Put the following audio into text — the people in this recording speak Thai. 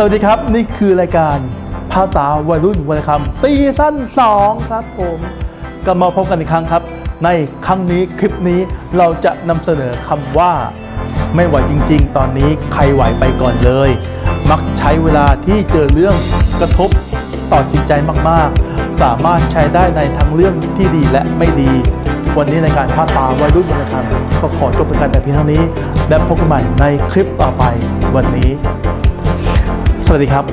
สวัสดีครับ นี่คือรายการภาษาวัยรุ่นวันคำซีซั่น2ครับผมก็มาพบกันอีกครั้งครับ ในครั้งนี้คลิปนี้เราจะนำเสนอคำว่า ไม่ไหวจริง ๆ ตอนนี้ใครไหวไปก่อนเลย มักใช้เวลาที่เจอเรื่องกระทบต่อจิตใจมากๆ สามารถใช้ได้ในทั้งเรื่องที่ดีและไม่ดี วันนี้ในการภาษาวัยรุ่นวันคำก็ขอจบไปกันแต่เพียงเท่านี้ และพบกันใหม่ในคลิปต่อไปวันนี้ สวัสดีครับ